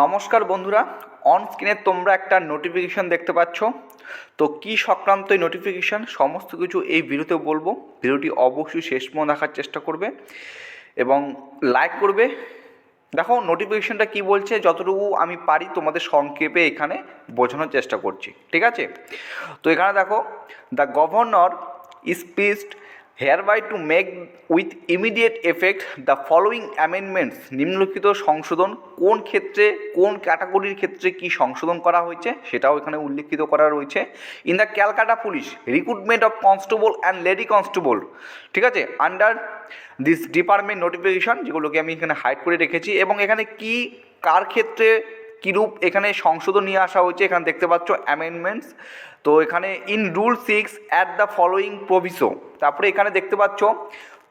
নমস্কার বন্ধুরা অন স্ক্রিনে তোমরা একটা নোটিফিকেশান দেখতে পাচ্ছ। তো কী সংক্রান্ত এই নোটিফিকেশান সমস্ত কিছু এই ভিডিওতে বলব। ভিডিওটি অবশ্যই শেষ পর্যন্ত দেখার চেষ্টা করবে এবং লাইক করবে। দেখো নোটিফিকেশানটা কি বলছে? যতটুকু আমি পারি তোমাদের সংক্ষেপে এখানে বোঝানোর চেষ্টা করছি। ঠিক আছে? তো এখানে দেখো the governor pleased hereby to make with immediate effect the following amendments নিম্নলিখিত সংশোধন, কোন ক্ষেত্রে, কোন ক্যাটাগরির ক্ষেত্রে কি সংশোধন করা হয়েছে সেটাও এখানে উল্লেখিত করা রয়েছে। In the Calcutta police recruitment of constable and lady constable ঠিক আছে? আন্ডার দিস ডিপার্টমেন্ট নোটিফিকেশন যেগুলোকে আমি এখানে হাইড করে রেখেছি, এবং এখানে কি, কার ক্ষেত্রে কীরূপ এখানে সংশোধন নিয়ে আসা হয়েছে, এখানে দেখতে পাচ্ছ অ্যামেন্ডমেন্টস তো এখানে in rule six at the following proviso তারপরে এখানে দেখতে পাচ্ছ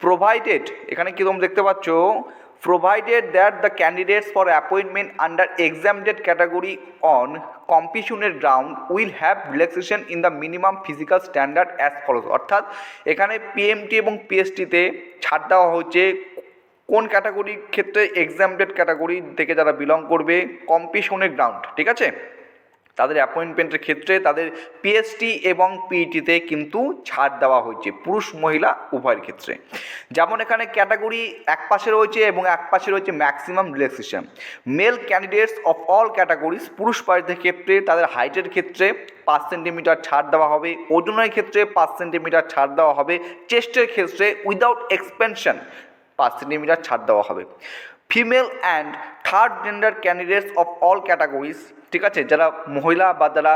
প্রোভাইডেড এখানে কীরকম দেখতে পাচ্ছ? Provided that the candidates for appointment under exempted category on কম্পিটিশনের ground will have relaxation in the minimum physical standard as follows অর্থাৎ এখানে পিএমটি এবং পিএসটিতে ছাড় দেওয়া হচ্ছে কোন ক্যাটাগরির ক্ষেত্রে এক্সামডেড ক্যাটাগরি থেকে যারা বিলং করবে কম্পিটিশনের গ্রাউন্ড ঠিক আছে? তাদের অ্যাপয়েন্টমেন্টের ক্ষেত্রে তাদের পিএসটি এবং পিইটিতে কিন্তু ছাড় দেওয়া হয়েছে, পুরুষ, মহিলা, উভয়ের ক্ষেত্রে। যেমন এখানে ক্যাটাগরি এক পাশে রয়েছে এবং এক পাশে রয়েছে maximum relaxation male candidates of all categories পুরুষ প্রার্থীদের ক্ষেত্রে তাদের হাইটের ক্ষেত্রে পাঁচ সেন্টিমিটার ছাড় দেওয়া হবে, ওজনের ক্ষেত্রে পাঁচ সেন্টিমিটার ছাড় দেওয়া হবে চেস্টের ক্ষেত্রে উইদাউট এক্সপেনশন পাঁচ সেন্টিমিটার ছাড় দেওয়া হবে। Female and third gender candidates of all categories ঠিক আছে? যারা মহিলা বা যারা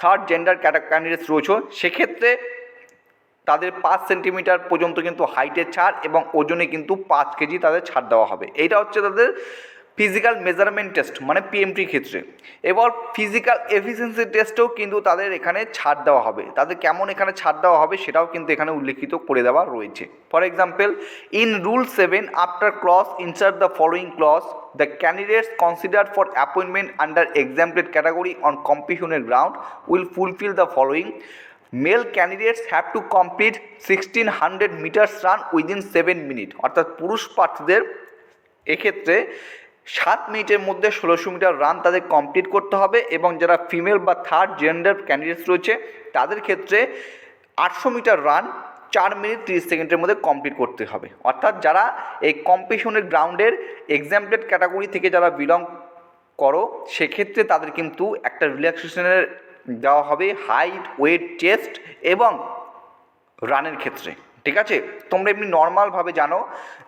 থার্ড জেন্ডার ক্যান্ডিডেটস রয়েছে, সেক্ষেত্রে তাদের পাঁচ সেন্টিমিটার পর্যন্ত কিন্তু হাইটের ছাড় এবং ওজনে কিন্তু পাঁচ কেজি তাদের ছাড় দেওয়া হবে। এইটা হচ্ছে তাদের ফিজিক্যাল মেজারমেন্ট টেস্ট মানে পিএমটির ক্ষেত্রে। এবার ফিজিক্যাল এফিসিয়েন্সি টেস্টেও কিন্তু তাদের এখানে ছাড় দেওয়া হবে। তাদের কেমন এখানে ছাড় দেওয়া হবে সেটাও কিন্তু এখানে উল্লেখিত করে দেওয়া রয়েছে। For example in rule seven after clause insert the following clause the candidates consider for appointment under exempted category on কম্পিটিশনের ground will fulfil the following male candidates have to complete sixteen hundred metres run within seven minute অর্থাৎ পুরুষ প্রার্থীদের এক্ষেত্রে সাত মিনিটের মধ্যে ষোলোশো metre run তাদের কমপ্লিট করতে হবে এবং যারা ফিমেল বা থার্ড জেন্ডার ক্যান্ডিডেটস রয়েছে, তাদের ক্ষেত্রে আটশো মিটার রান চার মিনিট তিরিশ সেকেন্ডের মধ্যে কমপ্লিট করতে হবে। অর্থাৎ যারা এই কম্পিটিশনের গ্রাউন্ডের এক্সাম্পলেড ক্যাটাগরি থেকে যারা বিলং করো, সেক্ষেত্রে তাদের কিন্তু একটা রিল্যাক্সেশনের দেওয়া হবে হাইট ওয়েট চেস্ট এবং রানের ক্ষেত্রে। ঠিক আছে? তোমরা এমনি নর্মালভাবে জানো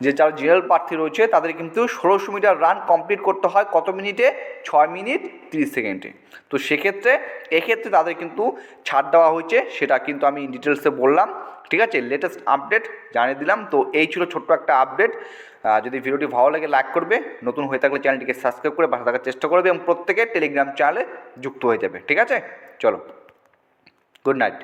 যে যারা জেনারেল প্রার্থী রয়েছে, তাদের কিন্তু ষোলোশো মিটার রান কমপ্লিট করতে হয় কত মিনিটে? ছয় মিনিট তিরিশ সেকেন্ডে। তো সেক্ষেত্রে, এক্ষেত্রে তাদের কিন্তু ছাড় দেওয়া হয়েছে, সেটা কিন্তু আমি ডিটেলসে বললাম, ঠিক আছে? লেটেস্ট আপডেট জানিয়ে দিলাম। তো এই ছিল ছোট্ট একটা আপডেট যদি ভিডিওটি ভালো লাগে লাইক করবে। নতুন হয়ে থাকলে চ্যানেলটিকে সাবস্ক্রাইব করে বাসা থাকার চেষ্টা করবে এবং প্রত্যেকে টেলিগ্রাম চ্যানেলে যুক্ত হয়ে যাবে, ঠিক আছে? চলো গুড নাইট